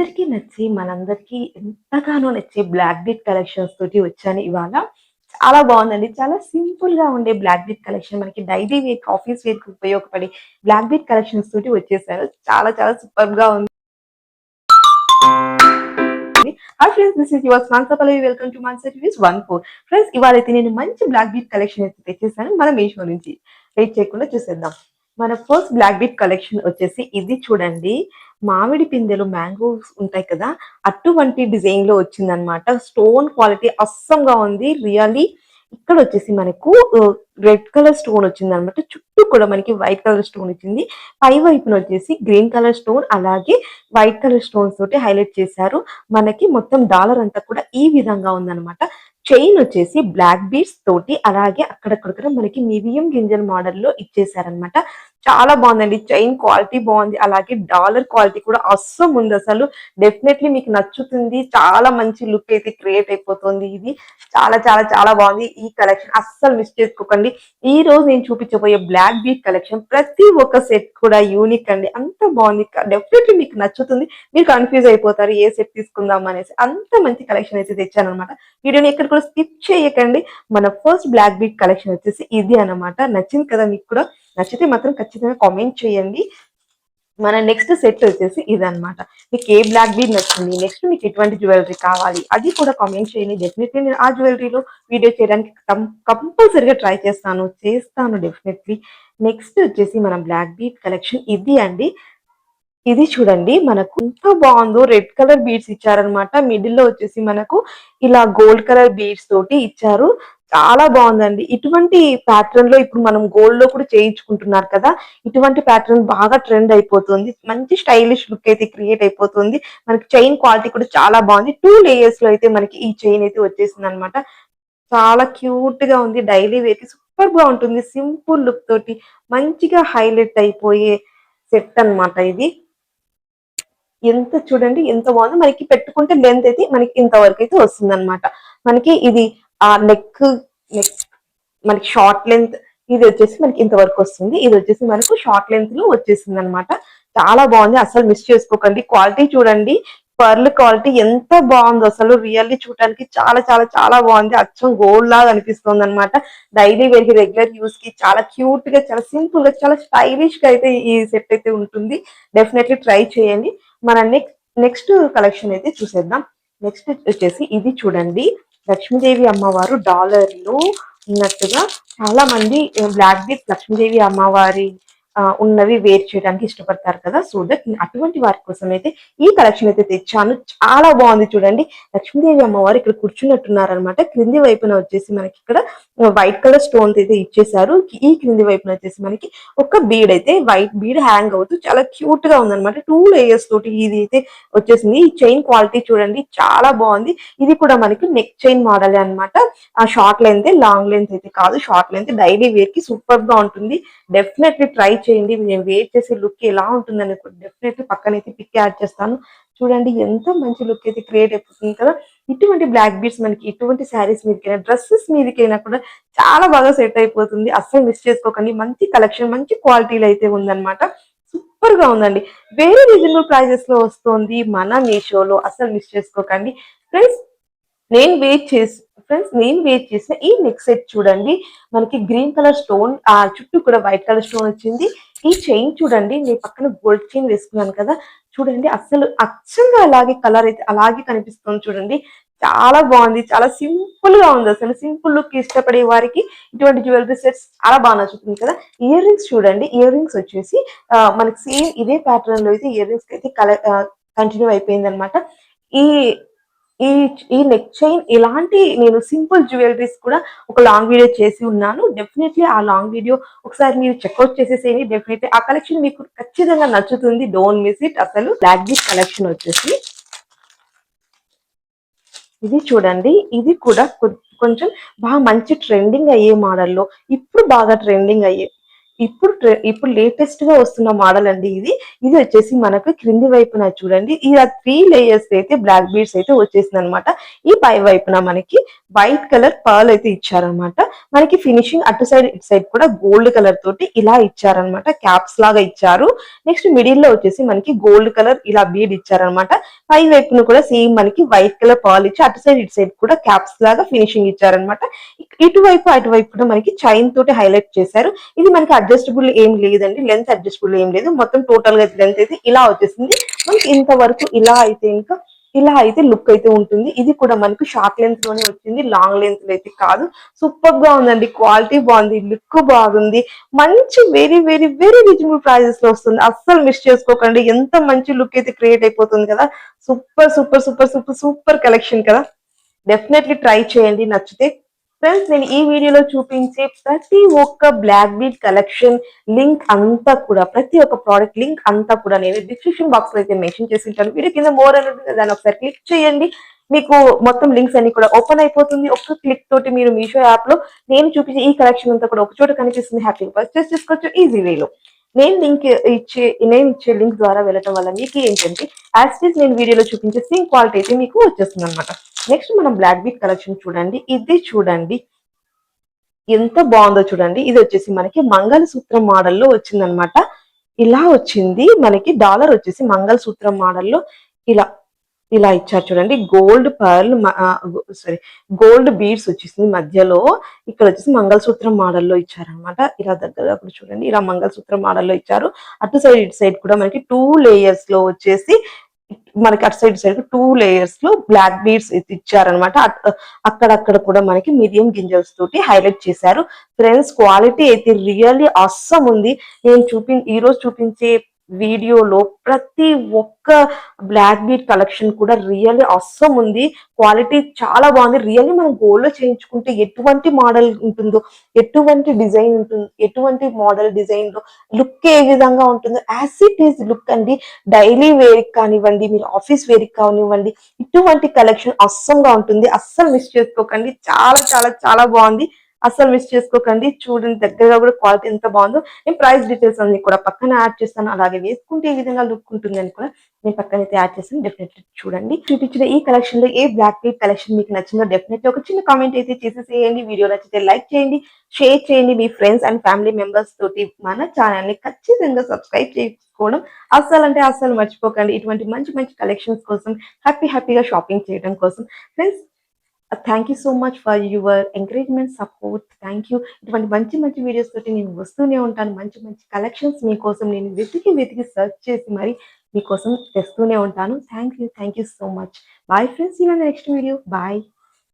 అందరికీ నచ్చి మనందరికీ ఎంతగానో నచ్చే బ్లాక్ బీట్ కలెక్షన్స్ తోటి వచ్చాను ఇవాళ. చాలా బాగుందండి. చాలా సింపుల్గా ఉండే బ్లాక్ బీట్ కలెక్షన్ మనకి డైలీ వేర్ ఆఫీస్ వేర్కి ఉపయోగపడే బ్లాక్ బీట్ కలెక్షన్స్ తోటి వచ్చేసారు. చాలా చాలా సూపర్గా ఉంది. Hi friends this is your Mansa welcome to Mansa TV's one four friends ఇవాళ అయితే నేను మంచి బ్లాక్ బీట్ కలెక్షన్ అయితే తెచ్చేసాను. మన మీషో నుంచి. వెయిట్ చేయకుండా చూసేద్దాం. మన ఫస్ట్ బ్లాక్ బీట్ కలెక్షన్ వచ్చేసి ఇది చూడండి. మామిడి పిందెలు మ్యాంగోస్ ఉంటాయి కదా అటువంటి డిజైన్లో వచ్చిందనమాట స్టోన్ క్వాలిటీ అస్సంగా ఉంది. రియల్లీ ఇక్కడ వచ్చేసి మనకు రెడ్ కలర్ స్టోన్ వచ్చింది అనమాట చుట్టూ కూడా మనకి వైట్ కలర్ స్టోన్ వచ్చింది పై వైపున వచ్చేసి గ్రీన్ కలర్ స్టోన్ అలాగే వైట్ కలర్ స్టోన్స్ తోటి హైలైట్ చేశారు. మనకి మొత్తం డాలర్ అంతా కూడా ఈ విధంగా ఉందన్నమాట. చైన్ వచ్చేసి బ్లాక్ బీడ్స్ తోటి అలాగే అక్కడక్కడ మనకి మివియం గింజల్ మోడల్లో ఇచ్చేసారనమాట చాలా బాగుందండి. చైన్ క్వాలిటీ బాగుంది. అలాగే డాలర్ క్వాలిటీ కూడా అస్సం ఉంది అసలు డెఫినెట్లీ మీకు నచ్చుతుంది. చాలా మంచి లుక్ అయితే క్రియేట్ అయిపోతుంది ఇది. చాలా చాలా చాలా బాగుంది. ఈ కలెక్షన్ అస్సలు మిస్ చేసుకోకండి. ఈ రోజు నేను చూపించబోయే బ్లాక్ బీట్ కలెక్షన్ ప్రతి ఒక్క సెట్ కూడా యూనిక్ అండి. అంత బాగుంది. డెఫినెట్లీ మీకు నచ్చుతుంది. మీరు కన్ఫ్యూజ్ అయిపోతారు. ఏ సెట్ తీసుకుందాం అనేసి అంత మంచి కలెక్షన్ అయితే తెచ్చాను అనమాట వీడియోని ఎక్కడ కూడా స్కిప్ చేయకండి. మన ఫస్ట్ బ్లాక్ బీట్ కలెక్షన్ వచ్చేసి ఇది అనమాట నచ్చింది కదా మీకు కూడా. నచ్చితే మాత్రం ఖచ్చితంగా కామెంట్ చేయండి. మన నెక్స్ట్ సెట్ వచ్చేసి ఇదనమాట మీకు ఏ బ్లాక్ బీడ్ నచ్చింది నెక్స్ట్ మీకు ఎటువంటి జ్యువెలరీ కావాలి? అది కూడా కామెంట్ చేయండి. డెఫినెట్లీ నేను ఆ జ్యువెలరీలో వీడియో చేయడానికి కంపల్సరీగా ట్రై చేస్తాను. చేస్తాను డెఫినెట్లీ నెక్స్ట్ వచ్చేసి మన బ్లాక్ బీడ్ కలెక్షన్ ఇది అండి. ఇది చూడండి. మనకు ఎంత బాగుందో రెడ్ కలర్ బీడ్స్ ఇచ్చారనమాట మిడిల్లో వచ్చేసి మనకు ఇలా గోల్డ్ కలర్ బీడ్స్ తోటి ఇచ్చారు. చాలా బాగుందండి. ఇటువంటి ప్యాటర్న్లో ఇప్పుడు మనం గోల్డ్లో కూడా చేయించుకుంటున్నారు కదా ఇటువంటి ప్యాటర్న్ బాగా ట్రెండ్ అయిపోతుంది. మంచి స్టైలిష్ లుక్ అయితే క్రియేట్ అయిపోతుంది. మనకి చైన్ క్వాలిటీ కూడా చాలా బాగుంది. టూ లేయర్స్లో అయితే మనకి ఈ చైన్ అయితే వచ్చేసింది అనమాట చాలా క్యూట్గా ఉంది. డైలీ వేర్కి సూపర్గా ఉంటుంది సింపుల్ లుక్ తోటి మంచిగా హైలైట్ అయిపోయే సెట్ అనమాట ఇది. ఎంత చూడండి ఎంత బాగుంది. మనకి పెట్టుకుంటే లెంత్ అయితే మనకి ఇంతవరకు అయితే వస్తుంది అనమాట మనకి ఇది ఆ నెక్ నెక్ మనకి షార్ట్ లెంత్ ఇది వచ్చేసి మనకి ఇంతవరకు వస్తుంది. ఇది వచ్చేసి మనకు షార్ట్ లెంత్లో వచ్చేసింది అనమాట చాలా బాగుంది. అసలు మిస్ చేసుకోకండి. క్వాలిటీ చూడండి. పర్ల్ క్వాలిటీ ఎంత బాగుందో. అసలు రియల్లీ చూడడానికి చాలా చాలా చాలా బాగుంది. అచ్చం గోల్డ్ లాగా అనిపిస్తుంది అనమాట డైలీ వేర్ రెగ్యులర్ యూస్కి చాలా క్యూట్గా చాలా సింపుల్గా చాలా స్టైలిష్గా అయితే ఈ సెట్ అయితే ఉంటుంది. డెఫినెట్లీ ట్రై చేయండి. మన నెక్స్ట్ నెక్స్ట్ కలెక్షన్ అయితే చూసేద్దాం. నెక్స్ట్ వచ్చేసి ఇది చూడండి. లక్ష్మీదేవి అమ్మవారు డాలర్లో ఉన్నట్టుగా చాలా మంది బ్లాక్ దీప్ లక్ష్మీదేవి అమ్మవారి ఉన్నవి వేర్ చేయడానికి ఇష్టపడతారు కదా. సో దట్ అటువంటి వారి కోసం అయితే ఈ కలెక్షన్ అయితే తెచ్చాను. చాలా బాగుంది చూడండి. లక్ష్మీదేవి అమ్మవారు ఇక్కడ కూర్చున్నట్టున్నారు అనమాట క్రింది వైపున వచ్చేసి మనకి ఇక్కడ వైట్ కలర్ స్టోన్ అయితే ఇచ్చేసారు ఈ క్రింది వైపున వచ్చేసి మనకి ఒక బీడ్ అయితే వైట్ బీడ్ హ్యాంగ్ అవుతూ చాలా క్యూట్గా ఉందన్నమాట. టూ లేయర్స్ తోటి ఇది అయితే వచ్చేసింది. ఈ చైన్ క్వాలిటీ చూడండి. చాలా బాగుంది. ఇది కూడా మనకి నెక్ చైన్ మోడల్ అనమాట ఆ షార్ట్ లెంత్ లాంగ్ లెంత్ అయితే కాదు. షార్ట్ లెంత్ డైలీ వేర్కి సూపర్గా ఉంటుంది. డెఫినెట్లీ ట్రై చేయండి. నేను వెయిట్ చేసే లుక్ ఎలా ఉంటుందని డెఫినెట్లీ పక్కనైతే పిక్ యాడ్ చేస్తాను. చూడండి ఎంత మంచి లుక్ అయితే క్రియేట్ అయిపోతుంది కదా. ఇటువంటి బ్లాక్ బీట్స్ మనకి ఇటువంటి శారీస్ మీదకైనా డ్రెస్సెస్ మీదకైనా కూడా చాలా బాగా సెట్ అయిపోతుంది. అస్సలు మిస్ చేసుకోకండి. మంచి కలెక్షన్ మంచి క్వాలిటీలో అయితే ఉందన్నమాట. సూపర్గా ఉందండి. వెరీ రీజనబుల్ ప్రైజెస్లో వస్తుంది మన మీషోలో అస్సలు మిస్ చేసుకోకండి. ఫ్రెండ్స్ నేను వెయిట్ చేసి ఫ్రెండ్స్ నేను వెయిట్ చేసిన ఈ నెక్ సెట్ చూడండి. మనకి గ్రీన్ కలర్ స్టోన్ ఆ చుట్టూ కూడా వైట్ కలర్ స్టోన్ వచ్చింది. ఈ చైన్ చూడండి నేను పక్కన గోల్డ్ చైన్ వేసుకున్నాను కదా. చూడండి అసలు అచ్చంగా అలాగే కలర్ అయితే అలాగే కనిపిస్తుంది చూడండి. చాలా బాగుంది చాలా సింపుల్గా ఉంది అసలు. సింపుల్ లుక్ ఇష్టపడే వారికి ఇటువంటి జ్యువెలరీ సెట్స్ చాలా బాగా నచ్చుతుంది కదా. ఇయర్ రింగ్స్ చూడండి ఇయర్ రింగ్స్ వచ్చేసి మనకి సేమ్ ఇదే ప్యాటర్న్లో అయితే ఇయర్ రింగ్స్ అయితే కలర్ కంటిన్యూ అయిపోయింది అనమాట ఈ ఈ ఈ నెక్ చైన్ ఇలాంటి నేను సింపుల్ జ్యువెలరీస్ కూడా ఒక లాంగ్ వీడియో చేసి ఉన్నాను. డెఫినెట్లీ ఆ లాంగ్ వీడియో ఒకసారి మీరు చెక్అవుట్ చేసేసేయండి. డెఫినెట్లీ ఆ కలెక్షన్ మీకు ఖచ్చితంగా నచ్చుతుంది. డోంట్ మిస్ ఇట్ అసలు బ్లాక్ కలెక్షన్ వచ్చేసి. ఇది చూడండి. ఇది కూడా కొంచెం బాగా మంచి ట్రెండింగ్ అయ్యే మోడల్లో ఇప్పుడు బాగా ట్రెండింగ్ అయ్యే ఇప్పుడు ఇప్పుడు లేటెస్ట్గా వస్తున్న మోడల్ అండి ఇది. ఇది వచ్చేసి మనకు క్రింది వైపున చూడండి. ఇది త్రీ లేయర్స్ అయితే బ్లాక్ బీడ్స్ అయితే వచ్చేసింది అనమాట ఈ పై వైపున మనకి వైట్ కలర్ పర్ల్ అయితే ఇచ్చారనమాట. మనకి ఫినిషింగ్ అటు సైడ్ ఇటు సైడ్ కూడా గోల్డ్ కలర్ తోటి ఇలా ఇచ్చారనమాట. క్యాప్స్ లాగా ఇచ్చారు. నెక్స్ట్ మిడిల్లో వచ్చేసి మనకి గోల్డ్ కలర్ ఇలా బీడ్ ఇచ్చారనమాట. పై వైపున కూడా సేమ్ మనకి వైట్ కలర్ పర్ల్ ఇచ్చి అటు సైడ్ ఇటు సైడ్ కూడా క్యాప్స్ లాగా ఫినిషింగ్ ఇచ్చారనమాట. ఇటువైపు అటువైపు కూడా మనకి చైన్ తోటి హైలైట్ చేశారు. ఇది మనకి అడ్జస్టబుల్ ఏం లేదండి. లెంత్ అడ్జస్టబుల్ ఏం లేదు. మొత్తం టోటల్గా లెంత్ అయితే ఇలా వచ్చేసింది. మనకి ఇంతవరకు ఇలా అయితే ఇంకా ఇలా అయితే లుక్ అయితే ఉంటుంది. ఇది కూడా మనకు షార్ట్ లెంత్లోనే వచ్చింది. లాంగ్ లెంత్లో అయితే కాదు. సూపర్గా ఉందండి. క్వాలిటీ బాగుంది. లుక్ బాగుంది. మంచి వెరీ వెరీ వెరీ రీజనబుల్ ప్రైజెస్లో వస్తుంది. అస్సలు మిస్ చేసుకోకండి. ఎంత మంచి లుక్ అయితే క్రియేట్ అయిపోతుంది కదా. Super super super super super collection కదా. డెఫినెట్లీ ట్రై చేయండి. నచ్చితే ఫ్రెండ్స్ నేను ఈ వీడియోలో చూపించే ప్రతి ఒక్క బ్లాక్ బీట్ కలెక్షన్ లింక్ అంతా కూడా ప్రతి ఒక్క ప్రోడక్ట్ లింక్ అంతా కూడా నేను డిస్క్రిప్షన్ బాక్స్లో అయితే మెన్షన్ చేసి ఉంటాను. వీడియో కింద మోర్ అని ఉంటుంది దాన్ని ఒకసారి క్లిక్ చేయండి. మీకు మొత్తం లింక్స్ అన్ని కూడా ఓపెన్ అయిపోతుంది. ఒక్క క్లిక్ తోటి మీరు మీషో యాప్లో నేను చూపించే ఈ కలెక్షన్ అంతా కూడా ఒక చోట కనిపిస్తుంది. హ్యాపీగా పర్చేస్ చేసుకోవచ్చు ఈజీ వేలో నేను లింక్ ఇచ్చే నేను ఇచ్చే లింక్ ద్వారా వెళ్ళటం వల్ల మీకు ఏంటంటే యాజ్ నేను వీడియోలో చూపించే సేమ్ క్వాలిటీ అయితే మీకు వచ్చేస్తుంది అనమాట నెక్స్ట్ మనం బ్లాక్ బీట్ కలెక్షన్ చూడండి. ఇది చూడండి. ఎంత బాగుందో చూడండి. ఇది వచ్చేసి మనకి మంగళసూత్రం మోడల్లో వచ్చిందనమాట ఇలా వచ్చింది. మనకి డాలర్ వచ్చేసి మంగళసూత్రం మోడల్లో ఇలా ఇలా ఇచ్చారు చూడండి. Gold pearl sorry gold beads వచ్చేసింది మధ్యలో. ఇక్కడ వచ్చేసి మంగళసూత్రం మోడల్లో ఇచ్చారనమాట ఇలా దగ్గరగా కూడా చూడండి. ఇలా మంగళసూత్రం మోడల్లో ఇచ్చారు. అటు సైడ్ ఇటు సైడ్ కూడా మనకి టూ లేయర్స్లో వచ్చేసి మనకి అటు సైడ్ సైడ్ టూ లేయర్స్లో బ్లాక్ బీడ్స్ ఇచ్చారనమాట అక్కడక్కడ కూడా మనకి మీడియం గింజల్స్ తోటి హైలైట్ చేశారు. ఫ్రెండ్స్ క్వాలిటీ అయితే రియల్లీ అస్సం ఉంది. నేను చూపి ఈ రోజు చూపించే వీడియోలో ప్రతి ఒక్క బ్లాక్ బీట్ కలెక్షన్ కూడా రియల్లీ అస్సం ఉంది. క్వాలిటీ చాలా బాగుంది. రియల్లీ మనం గోల్డ్లో చేయించుకుంటే ఎటువంటి మోడల్ ఉంటుందో ఎటువంటి డిజైన్ ఉంటుంది ఎటువంటి మోడల్ డిజైన్లో లుక్ ఏ విధంగా ఉంటుందో యాజ్ ఇట్ ఈస్ లుక్ అండి. డైలీ వేర్ కానివ్వండి మీరు ఆఫీస్ వేర్ కానివ్వండి ఇటువంటి కలెక్షన్ అస్సంగా ఉంటుంది. అస్సలు మిస్ చేసుకోకండి. చాలా చాలా చాలా బాగుంది. అస్సలు మిస్ చేసుకోకండి. చూడండి దగ్గరగా కూడా క్వాలిటీ ఎంత బాగుందో. నేను ప్రైస్ డీటెయిల్స్ అన్ని కూడా పక్కన యాడ్ చేస్తాను. అలాగే వేసుకుంటే ఏ విధంగా లుక్ ఉంటుందని కూడా నేను పక్కన అయితే యాడ్ చేస్తాను. డెఫినెట్లీ చూడండి. చూపించిన ఈ కలెక్షన్లో ఏ బ్లాక్ బీట్ కలెక్షన్ మీకు నచ్చిందో డెఫినెట్లీ ఒక చిన్న కామెంట్ అయితే చేసేసేయండి. వీడియో నచ్చితే లైక్ చేయండి. షేర్ చేయండి మీ ఫ్రెండ్స్ అండ్ ఫ్యామిలీ మెంబర్స్ తోటి మన ఛానల్ని ఖచ్చితంగా సబ్స్క్రైబ్ చేసుకోవడం అస్సలు అంటే అస్సలు మర్చిపోకండి. ఇటువంటి మంచి మంచి కలెక్షన్స్ కోసం హ్యాపీ హ్యాపీగా షాపింగ్ చేయడం కోసం friends thank you so much for your encouragement support thank you ఇటువంటి మంచి మంచి వీడియోస్ తోటి నేను వస్తూనే ఉంటాను. మంచి మంచి కలెక్షన్స్ మీకోసం నేను వెతికి వెతికి సెర్చ్ చేసి మరి మీకోసం తెస్తూనే ఉంటాను. Thank you thank you so much bye friends ఇలా నెక్స్ట్ వీడియో బాయ్